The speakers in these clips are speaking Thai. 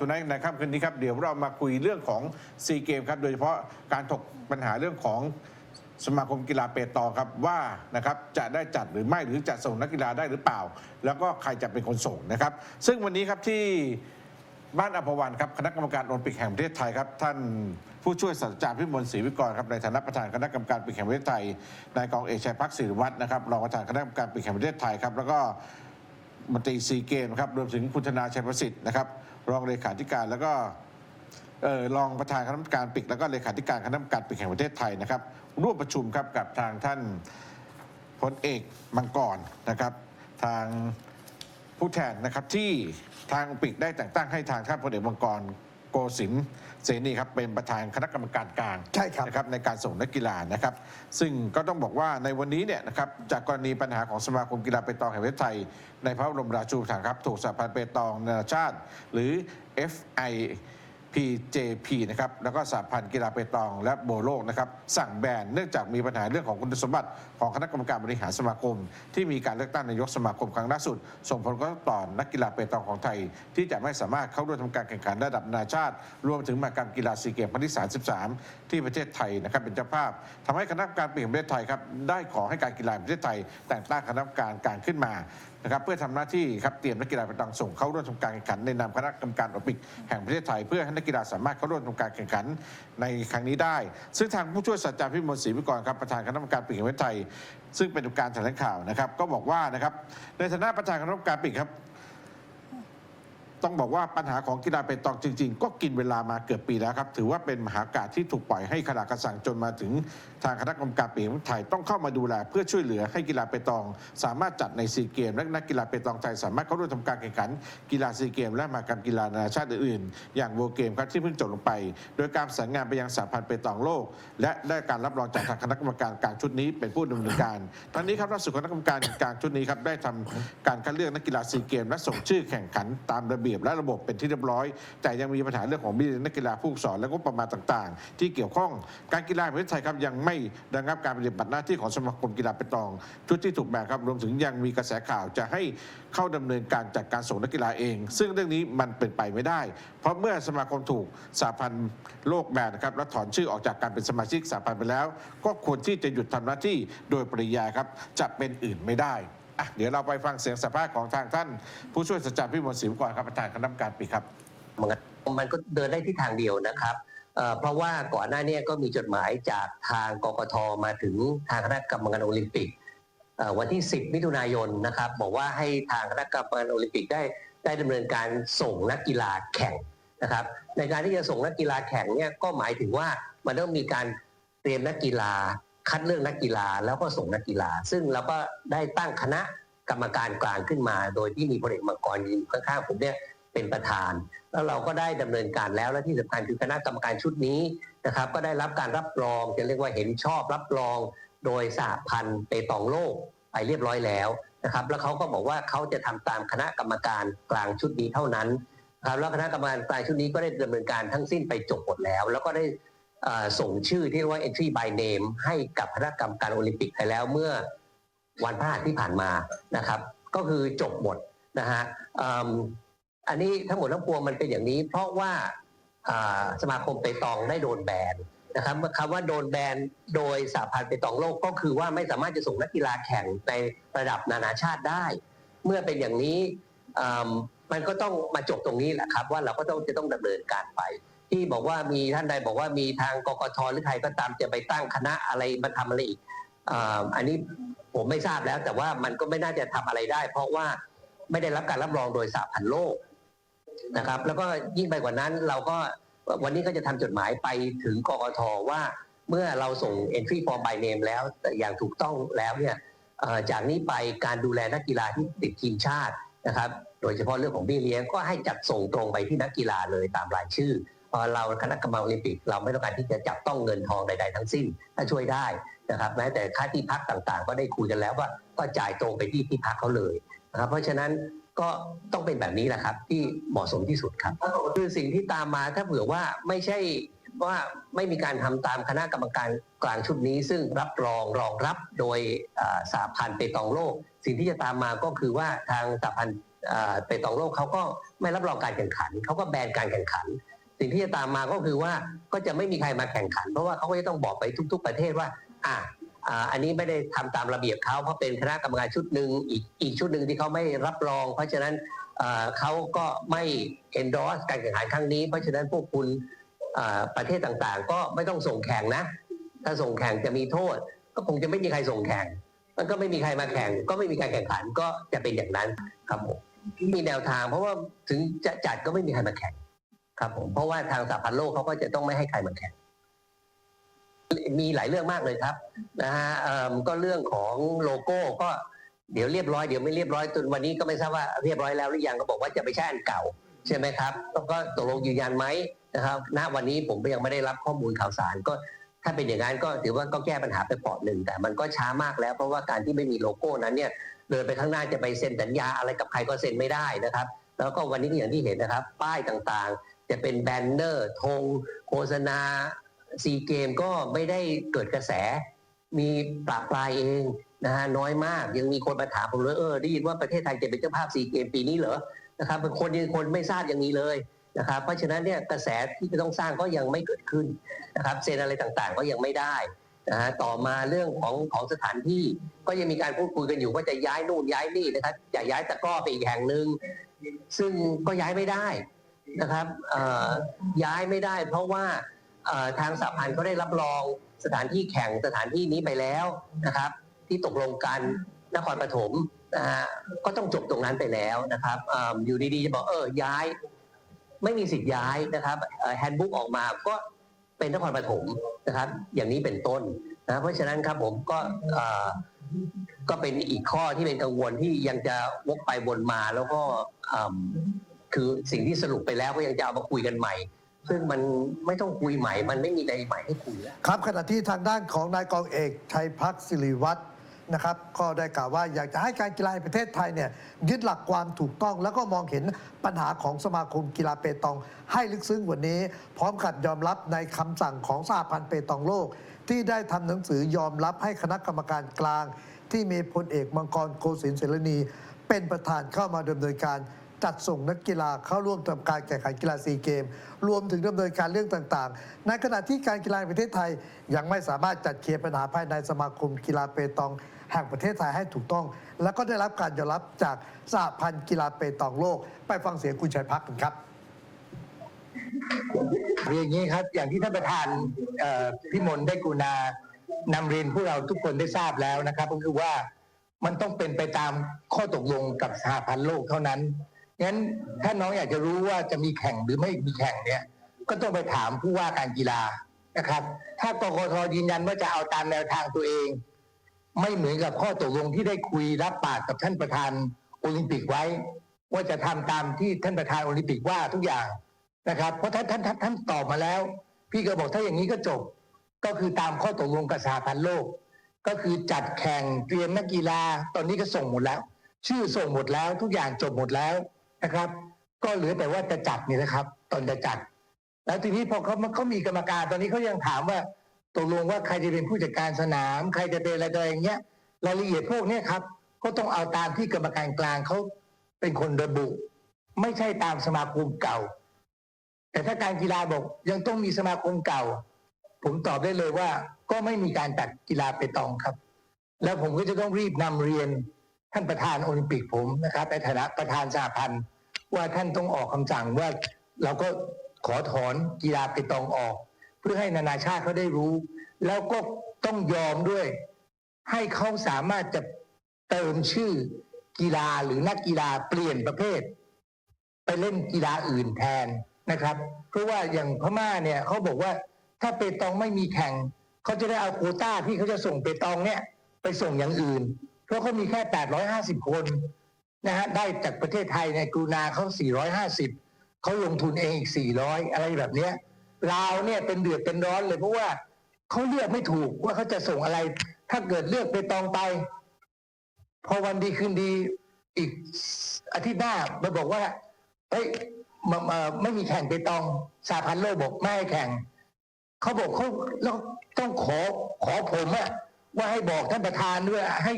ทุนในค่ำคืนนี้ครับเดี๋ยวเรามาคุยเรื่องของซีเกมครับโดยเฉพาะการถกปัญหาเรื่องของสมาคมกีฬาเปตองครับว่านะครับจะได้จัดหรือไม่หรือจะส่งนักกีฬาได้หรือเปล่า แล้วก็ใครจะเป็นคนส่งนะครับ ซึ่งวันนี้ครับที่บ้านอภวันครับคณะกรรมการโอลิมปิกแห่งประเทศไทยครับท่านผู้ช่วยศาสตราจารย์พิมลศรีวิกรครับในฐานะประธานคณะกรรมการโอลิมปิกแห่งประเทศไทยนายกองเอกชัยพักศิริวัฒน์นะครับรองประธานคณะกรรมการโอลิมปิกแห่งประเทศไทยครับแล้วก็ มนตรีซีเกมครับรวมถึงคุณธนาชัยประสิทธิ์นะครับรองเลขาธิการแล้วก็เออรองประธานคณะกรรมการปิกแล้วก็เลขาธิการคณะกรรมการปิกแห่งประเทศไทยนะครับ ร่วมประชุมครับกับทางท่านพลเอกมังกรนะครับ ทางผู้แทนนะครับที่ทางปิกได้แต่งตั้งให้ทางท่านพลเอกมังกร กสินทร์เสนีครับเป็นประธานคณะกรรมการกลางใช่ครับ นะครับในการส่งนักกีฬานะครับ ซึ่งก็ต้องบอกว่าในวันนี้เนี่ยนะครับจากกรณีปัญหาของสมาคมกีฬาเปตองแห่งประเทศไทย ในพระบรมราชูปถัมภ์ครับถูกสหพันธ์เปตองนานาชาติ หรือ FI PJP นะครับแล้วก็สหพันธ์กีฬาเปตอง และโบโลกนะครับสั่งแบนเนื่องจากมีปัญหาเรื่องของคุณสมบัติของคณะกรรมการบริหารสมาคม ที่มีการเลือกตั้งนายกสมาคมครั้งล่าสุด ส่งผลกระทบต่อนักกีฬาเปตองของไทย ที่จะไม่สามารถเข้าร่วมทำการแข่งขันระดับนานาชาติ รวมถึงมากรรมกีฬาซีเกมส์ครั้งที่ 33 ที่ประเทศไทยนะครับเป็นเจ้าภาพทำให้คณะกรรมการปีแห่งประเทศไทยครับได้ขอให้การกีฬาประเทศไทย แต่งตั้งคณะกรรมการกลางขึ้นมา นะครับเพื่อทำหน้าที่ครับเตรียมนักกีฬาไปตังส่งเข้าร่วมทำการแข่งขันในนามคณะกรรมการโอลิมปิกแห่งประเทศไทย เพื่อให้นักกีฬาสามารถเข้าร่วมทำการแข่งขันในครั้งนี้ได้ ซึ่งทางผู้ช่วยศาสตราจารย์พิมลศรีวิกรครับประธานคณะกรรมการปีแห่งประเทศไทย ซึ่งเป็นการแถลงข่าวนะครับก็บอกว่านะครับในฐานะประธานคณะกรรมการปีครับ ต้องบอกว่าปัญหาของกีฬาเปตองจริง ๆ ก็กินเวลามาเกือบปีแล้วครับ ถือว่าเป็นมหากาศที่ถูกปล่อยให้ขนาดกระสังจนมาถึงทางคณะกรรมการปีแห่งประเทศไทยต้องเข้ามาดูแลเพื่อช่วยเหลือให้กีฬาเปตอง สามารถจัดในซีเกมและนักกีฬาเปตองไทยสามารถเข้าร่วมทำการแข่งขันกีฬาซีเกมและมากรรมกีฬานานาชาติอื่นๆ อย่างโวเกมครับที่เพิ่งจบลงไป โดยการประสานงานไปยังสหพันธ์เปตองโลก และได้การรับรองจากทางคณะกรรมการกลางชุดนี้เป็นผู้ดำเนินการทั้งนี้ครับล่าสุดคณะกรรมการกลางชุดนี้ครับได้ทำการคัดเลือกนักกีฬาซีเกมและส่งชื่อแข่งขันตามระเบียบและระบบเป็นที่เรียบร้อย แต่ยังมีปัญหาเรื่องของบินักกีฬาผู้สอนและก็ประมาณต่างๆ ที่เกี่ยวข้องการกีฬาแห่งประเทศไทยครับยังไม่ระงับการปฏิบัติหน้าที่ของสมาคมกีฬาเป็นตอง ชุดที่ถูกแบ่งครับรวมถึงยังมีกระแสข่าวจะให้เข้าดำเนินการจัดการส่งนักกีฬาเอง ซึ่งเรื่องนี้มันเป็นไปไม่ได้ เพราะเมื่อสมาคมถูกสหพันธ์โลกแบนนะครับและถอนชื่อออกจากการเป็นสมาชิกสหพันธ์ไปแล้ว ก็ควรที่จะหยุดทำหน้าที่โดยปริยายครับจะเป็นอื่นไม่ได้ อะเดี๋ยวเราไปฟังเสียงสัมภาษณ์ของทางท่าน ผู้ช่วยศาสตราจารย์พิมลศรีวิกรครับประธานคณะกรรมการปีครับมันก็มันก็เดินได้ที่ทางเดียวนะครับเอ่อเพราะว่าก่อนหน้าเนี้ก็มีจดหมายจากทางกกทมาถึงทางคณะกรรมการโอลิมปิกเอ่อวันที่ 10 มิถุนายนนะครับ บอกว่าให้ทางคณะกรรมการโอลิมปิกได้ได้ดำเนินการส่งนักกีฬาแข่งนะครับ ในการที่จะส่งนักกีฬาแข่งเนี่ยก็หมายถึงว่ามันต้องมีการเตรียมนักกีฬา คัดเลือกนักกีฬาแล้วก็ส่งนักกีฬา ซึ่งเราก็ได้ตั้งคณะกรรมการกลางขึ้นมา โดยที่มีพลเอกมังกรยืนข้างๆผมเนี่ยเป็นประธาน แล้วเราก็ได้ดำเนินการแล้วและที่สำคัญคือคณะกรรมการชุดนี้นะครับ ก็ได้รับการรับรองจะเรียกว่าเห็นชอบรับรอง โดยสหพันธ์เปตองโลกไปเรียบร้อยแล้วนะครับ แล้วเขาก็บอกว่าเขาจะทำตามคณะกรรมการกลางชุดนี้เท่านั้นครับแล้วคณะกรรมการกลางชุดนี้ก็ได้ดำเนินการทั้งสิ้นไปจบหมดแล้ว แล้วก็ได้ ส่งชื่อที่เรียกว่า entry by name ให้กับคณะกรรมการโอลิมปิกไปแล้วเมื่อวันพฤหัสที่ผ่านมานะครับ ก็คือจบหมดนะฮะอันนี้ทั้งหมดทั้งปวงมันเป็นอย่างนี้ เพราะว่าสมาคมเปตองได้โดนแบนนะครับคำว่าโดนแบนโดยสหพันธ์เปตองโลกก็คือว่าไม่สามารถจะส่งนักกีฬาแข่งในระดับนานาชาติได้ เมื่อเป็นอย่างนี้มันก็ต้องมาจบตรงนี้แหละครับ ว่าเราก็ต้องจะต้องดำเนินการไป ที่บอกว่ามีท่านใดบอกว่ามีทางกกทหรือใครก็ตามจะไปตั้งคณะอะไรมาทำอะไรอีกอ่าอันนี้ผมไม่ทราบแล้ว แต่ว่ามันก็ไม่น่าจะทำอะไรได้ เพราะว่าไม่ได้รับการรับรองโดยสหพันธ์โลกนะครับ แล้วก็ยิ่งไปกว่านั้นเราก็วันนี้ก็จะทำจดหมายไปถึงกกทว่าเมื่อเราส่ง entry form by name แล้วแต่อย่างถูกต้องแล้วเนี่ยจากนี้ไปการดูแลนักกีฬาที่ติดทีมชาตินะครับ โดยเฉพาะเรื่องของบี้เลี้ยงก็ให้จัดส่งตรงไปที่นักกีฬาเลยตามรายชื่อ พราะเราคณะกรรมการโอลิมปิกเราไม่ต้องการที่จะจับต้องเงินทองใด ๆ ทั้งสิ้น ถ้าช่วยได้นะครับแม้แต่ค่าที่พักต่างๆ ก็ได้คุยกันแล้วว่าก็จ่ายตรงไปที่ที่พักเขาเลยนะครับเพราะฉะนั้นก็ต้องเป็นแบบนี้แหละครับ ที่เหมาะสมที่สุดครับคือสิ่งที่ตามมาถ้าเผื่อว่าไม่ใช่ว่าไม่มีการทำตามคณะกรรมการกลางชุดนี้ ซึ่งรับรองรองรับโดยอ่าสหพันธ์เปตองโลก สิ่งที่จะตามมาก็คือว่าทางสหพันธ์เปตองโลกเขาก็ไม่รับรองการแข่งขันเขาก็แบนการแข่งขัน สิ่งที่จะตามมาก็คือว่าก็จะไม่มีใครมาแข่งขัน เพราะว่าเขาก็จะต้องบอกไปทุก ๆ ประเทศว่า อะอ่าอันนี้ไม่ได้ทำตามระเบียบเขาเพราะเป็นคณะกรรมการชุดหนึ่งอีกอีกชุดหนึ่งที่เขาไม่รับรอง เพราะฉะนั้นเขาก็ไม่ endorse การแข่งขันครั้งนี้ เพราะฉะนั้นพวกคุณประเทศต่างๆ ก็ไม่ต้องส่งแข่งนะ ถ้าส่งแข่งจะมีโทษ ก็คงจะไม่มีใครส่งแข่งมันก็ไม่มีใครมาแข่ง ก็ไม่มีการแข่งขันก็จะเป็นอย่างนั้นครับผมมีแนวทางเพราะว่าถึงจะจัดก็ไม่มีใครมาแข่ง ครับผมเพราะว่าทางสหพันธ์โลกเขาก็จะต้องไม่ให้ใครมาแข่งมีหลายเรื่องมากเลยครับนะฮะก็เรื่องของโลโก้ก็เดี๋ยวเรียบร้อยเดี๋ยวไม่เรียบร้อยจนวันนี้ก็ไม่ทราบว่าเรียบร้อยแล้วหรือยังก็บอกว่าจะไปใช้อันเก่า ใช่ไหมครับแล้วก็ตกลงยืนยันไหมนะครับณวันนี้ผมก็ยังไม่ได้รับข้อมูลข่าวสารก็ถ้าเป็นอย่างนั้นก็ถือว่าก็แก้ปัญหาไปปราะหนึ่งแต่มันก็ช้ามากแล้ว เพราะว่าการที่ไม่มีโลโก้นั้นเนี่ยเดินไปข้างหน้าจะไปเซ็นสัญญาอะไรกับใครก็เซ็นไม่ได้นะครับ แล้วก็วันนี้อย่างที่เห็นนะครับ ป้ายต่างๆ จะเป็นแบนเนอร์ธงโฆษณาซีเกมก็ไม่ได้เกิดกระแส มีปราปลายเองนะฮะน้อยมากยังมีคนมาถามผมเลยเออได้ยินว่าประเทศไทยจะเป็นเจ้าภาพซีเกมปีนี้เหรอนะครับบางคนยังคนไม่ทราบอย่างนี้เลยนะครับเพราะฉะนั้นเนี่ยกระแสที่จะต้องสร้างก็ยังไม่เกิดขึ้นนะครับเซ็นอะไรต่างๆก็ยังไม่ได้นะฮะต่อมาเรื่องของของสถานที่ก็ยังมีการพูดคุยกันอยู่ว่าจะย้ายนู่นย้ายนี่นะครับจะย้ายตะกร้อไปอีกแห่งหนึ่งซึ่งก็ย้ายไม่ได้ นะครับย้ายไม่ได้ เพราะว่าทางสหพันธ์เขาได้รับรองสถานที่แข่งสถานที่นี้ไปแล้วนะครับ ที่ตกลงกันนครปฐมนะฮะก็ต้องจบตรงนั้นไปแล้วนะครับออยู่ดีๆจะบอกเออย้าย ไม่มีสิทธิ์ย้ายนะครับแฮนด์บุ๊กออกมาก็เป็นนครปฐมนะครับ อย่างนี้เป็นต้นนะเพราะฉะนั้นครับผมก็ก็เป็นอีกข้อที่เป็นกังวลที่ยังจะวกไปวนมาแล้วก็ คือสิ่งที่สรุปไปแล้วก็ยังจะเอามาคุยกันใหม่ ซึ่งมันไม่ต้องคุยใหม่ มันไม่มีอะไรใหม่ให้คุยแล้ว ครับขณะที่ทางด้านของนายกองเอกชัยพักศิริวัฒน์นะครับก็ได้กล่าวว่าอยากจะให้การกีฬาแห่งประเทศไทยเนี่ยยึดหลักความถูกต้อง แล้วก็มองเห็นปัญหาของสมาคมกีฬาเปตอง ให้ลึกซึ้งกว่านี้ พร้อมกับยอมรับในคำสั่งของสหพันธ์เปตองโลก ที่ได้ทำหนังสือยอมรับให้คณะกรรมการกลาง ที่มีพลเอกมังกรโกสินเสรณี เป็นประธานเข้ามาดำเนินการ จัดส่งนักกีฬาเข้าร่วมทำการแข่งขันกีฬาซีเกม รวมถึงดำเนินการเรื่องต่างๆ ในขณะที่การกีฬาประเทศไทย ยังไม่สามารถจัดเคลียร์ปัญหาภายในสมาคมกีฬาเปตอง แห่งประเทศไทยให้ถูกต้อง และก็ได้รับการยอมรับจากสหพันธ์กีฬาเปตองโลก ไปฟังเสียงคุณชัยพักกันครับเรียนอย่างนี้ครับ อย่างที่ท่านประธานเอ่อพิมลได้กุณานำเรียนพวกเราทุกคนได้ทราบแล้วนะครับ ก็คือว่ามันต้องเป็นไปตามข้อตกลงกับสหพันธ์โลกเท่านั้น งั้นถ้าน้องอยากจะรู้ว่าจะมีแข่งหรือไม่มีแข่งเนี่ย ก็ต้องไปถามผู้ว่าการกีฬานะครับ ถ้ากกทยืนยันว่าจะเอาตามแนวทางตัวเอง ไม่เหมือนกับข้อตกลงที่ได้คุยรับปากกับท่านประธานโอลิมปิกไว้ ว่าจะทำตามที่ท่านประธานโอลิมปิกว่าทุกอย่างนะครับ เพราะท่านท่านท่านท่านตอบมาแล้ว พี่ก็บอกถ้าอย่างนี้ก็จบ ก็คือตามข้อตกลงกับสหพันธ์โลก ก็คือจัดแข่งเตรียมนักกีฬา ตอนนี้ก็ส่งหมดแล้ว ชื่อส่งหมดแล้วทุกอย่างจบหมดแล้ว นะครับ ก็เหลือแต่ว่าจะจัดนี่นะครับ ตอนจะจัด แล้วทีนี้พอเขาเขามีกรรมการตอนนี้เขายังถามว่าตกลงว่าใครจะเป็นผู้จัดการสนาม ใครจะเป็นอะไรอะไรอย่างเงี้ยรายละเอียดพวกเนี้ยครับ ก็ต้องเอาตามที่กรรมการกลางเขาเป็นคนระบุ ไม่ใช่ตามสมาคมเก่า แต่ถ้าการกีฬาบอกยังต้องมีสมาคมเก่า ผมตอบได้เลยว่าก็ไม่มีการจัดกีฬาเปตองครับ แล้วผมก็จะต้องรีบนำเรียน ท่านประธานโอลิมปิกผมนะครับในฐานะประธานสหพันธ์ว่าท่านต้องออกคำสั่งว่าเราก็ขอถอนกีฬาเปตองออก เพื่อให้นานาชาติเขาได้รู้ แล้วก็ต้องยอมด้วย ให้เขาสามารถจะเติมชื่อกีฬาหรือนักกีฬาเปลี่ยนประเภท ไปเล่นกีฬาอื่นแทนนะครับ เพราะว่าอย่างพม่าเนี่ยเขาบอกว่าถ้าเปตองไม่มีแข่งเขาจะได้เอาโคต้าที่เขาจะส่งเปตองเนี่ยไปส่งอย่างอื่น เพราะเขามีแค่ 850 คนนะฮะได้จากประเทศไทยในกรุณาเขา 450 เขาลงทุนเองอีก 400 อะไรแบบเนี้ยลาวเนี่ยเป็นเดือดเป็นร้อนเลย เพราะว่าเขาเลือกไม่ถูกว่าเขาจะส่งอะไร ถ้าเกิดเลือกเปตองไป พอวันดีคืนดีอีกอาทิตย์หน้ามาบอกว่าเอ้ยไม่มีแข่งเปตองสาพันธ์โลกบอกไม่ให้แข่งเขาบอกเขาแล้วต้องขอขอผมอะว่าให้บอกท่านประธานด้วยให้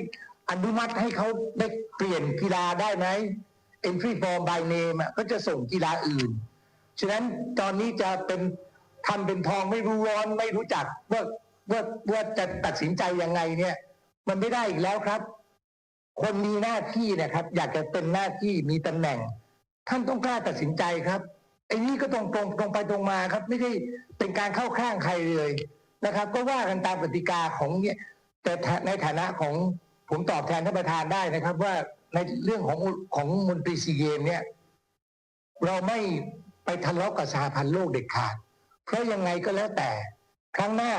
อนุมัติให้เขาได้เปลี่ยนกีฬาได้ไหมไอ entry form by name อะก็จะส่งกีฬาอื่น ฉะนั้นตอนนี้จะเป็นทำเป็นทองไม่รู้ร้อนไม่รู้จักว่าว่าว่าจะตัดสินใจยังไงเนี่ย มันไม่ได้อีกแล้วครับ คนมีหน้าที่เนะครับ อยากจะเป็นหน้าที่มีตำแหน่ง ท่านต้องกล้าตัดสินใจครับไอ้นี่ก็ตรงตรงตรงไปตรงมาครับ ไม่ได้เป็นการเข้าข้างใครเลยนะครับ ก็ว่ากันตามกติกาของเนี่ยแต่ในฐานะของ ผมตอบแทนท่านประธานได้นะครับ ว่าในเรื่องของของมนตรีซีเกมเนี่ย เราไม่ไปทะเลาะกับสหพันธ์โลกเด็ดขาด เพราะยังไงก็แล้วแต่ ครั้งหน้า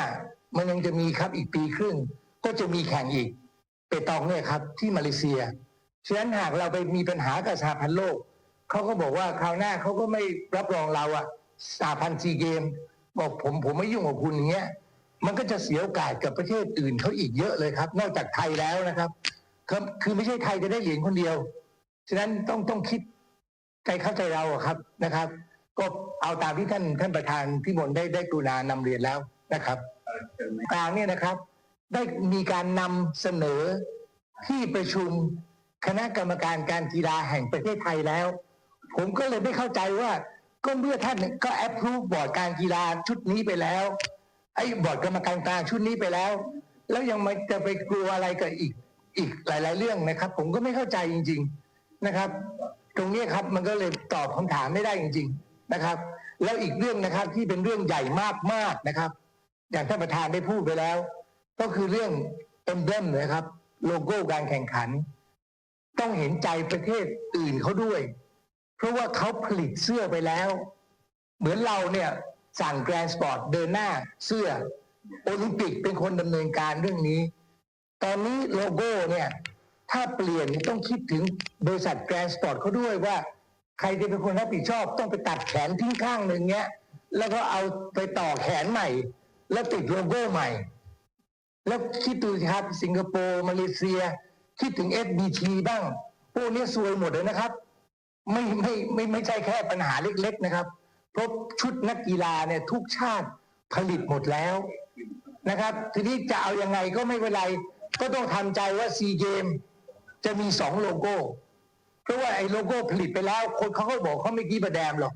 มันยังจะมีครับอีกปีครึ่ง ก็จะมีแข่งอีกเปตองเนี่ยครับ ที่มาเลเซียฉะนั้นหากเราไปมีปัญหากับสหพันธ์โลกเขาก็บอกว่าคราวหน้าเขาก็ไม่รับรองเราอะสหพันธ์ซีเกม บอกผมผมไม่ยุ่งกับคุณอย่างเงี้ย มันก็จะเสียโอกาสกับประเทศอื่นเขาอีกเยอะเลยครับ นอกจากไทยแล้วนะครับคือคือไม่ใช่ไทยจะได้เหรียญคนเดียว ฉะนั้นต้องต้องคิดใจเข้าใจเราครับนะครับ ก็เอาตามที่ท่านท่านประธานพิมลได้ได้กรุณานำเรียนแล้วนะครับกลางเนี่ยนะครับ ได้มีการนำเสนอที่ประชุมคณะกรรมการการกีฬาแห่งประเทศไทยแล้ว ผมก็เลยไม่เข้าใจว่าก็เมื่อท่านก็แอปพรูฟบอร์ดการกีฬาชุดนี้ไปแล้ว ไอ้บอร์ดกรรมการกลางชุดนี้ไปแล้ว แล้วยังมาจะไปกลัวอะไรกับอีกอีกหลาย ๆ เรื่องนะครับ ผมก็ไม่เข้าใจจริง ๆนะครับ ตรงนี้ครับมันก็เลยตอบคำถามไม่ได้จริง ๆนะครับ แล้วอีกเรื่องนะครับที่เป็นเรื่องใหญ่มากๆนะครับ อย่างท่านประธานได้พูดไปแล้ว ก็คือเรื่องเอ็มเบลมนะครับ โลโก้การแข่งขัน ต้องเห็นใจประเทศอื่นเขาด้วย เพราะว่าเขาผลิตเสื้อไปแล้ว เหมือนเราเนี่ย สั่งแกรนสปอร์ตเดินหน้าเสื้อโอลิมปิกเป็นคนดำเนินการเรื่องนี้ ตอนนี้โลโก้เนี่ย ถ้าเปลี่ยนต้องคิดถึงบริษัทแกรนสปอร์ตเขาด้วยว่า ใครจะเป็นคนรับผิดชอบต้องไปตัดแขนทิ้งข้างหนึ่งเนี้ย แล้วก็เอาไปต่อแขนใหม่ แล้วติดโลโก้ใหม่ แล้วคิดดูสิครับสิงคโปร์มาเลเซีย คิดถึง SBT บ้าง พวกนี้ซวยหมดเลยนะครับ ไม่ไม่ไม่ไม่ใช่แค่ปัญหาเล็ก ๆ นะครับ ราะชุดนักกีฬาเนี่ยทุกชาติผลิตหมดแล้วนะครับ ทีนี้จะเอายังไงก็ไม่เป็นไร ก็ต้องทำใจว่าซีเกมจะมีสองโลโก้ เพราะว่าไอ้โลโก้ผลิตไปแล้ว คนเขาก็บอกเขาไม่กี้ประแดมหรอก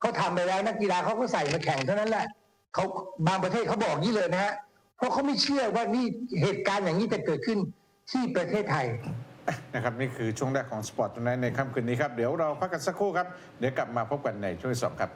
เขาทำไปแล้วนักกีฬาเขาก็ใส่มาแข่งเท่านั้นแหละเขาบางประเทศเขาบอกนี้เลยนะฮะเพราะเขาไม่เชื่อว่านี่เหตุการณ์อย่างนี้จะเกิดขึ้นที่ประเทศไทยนะครับนี่คือช่วงแรกของสปอร์ตในในค่ำคืนนี้ครับ เดี๋ยวเราพักกันสักครู่ครับ เดี๋ยวกลับมาพบกันในช่วงสองครับ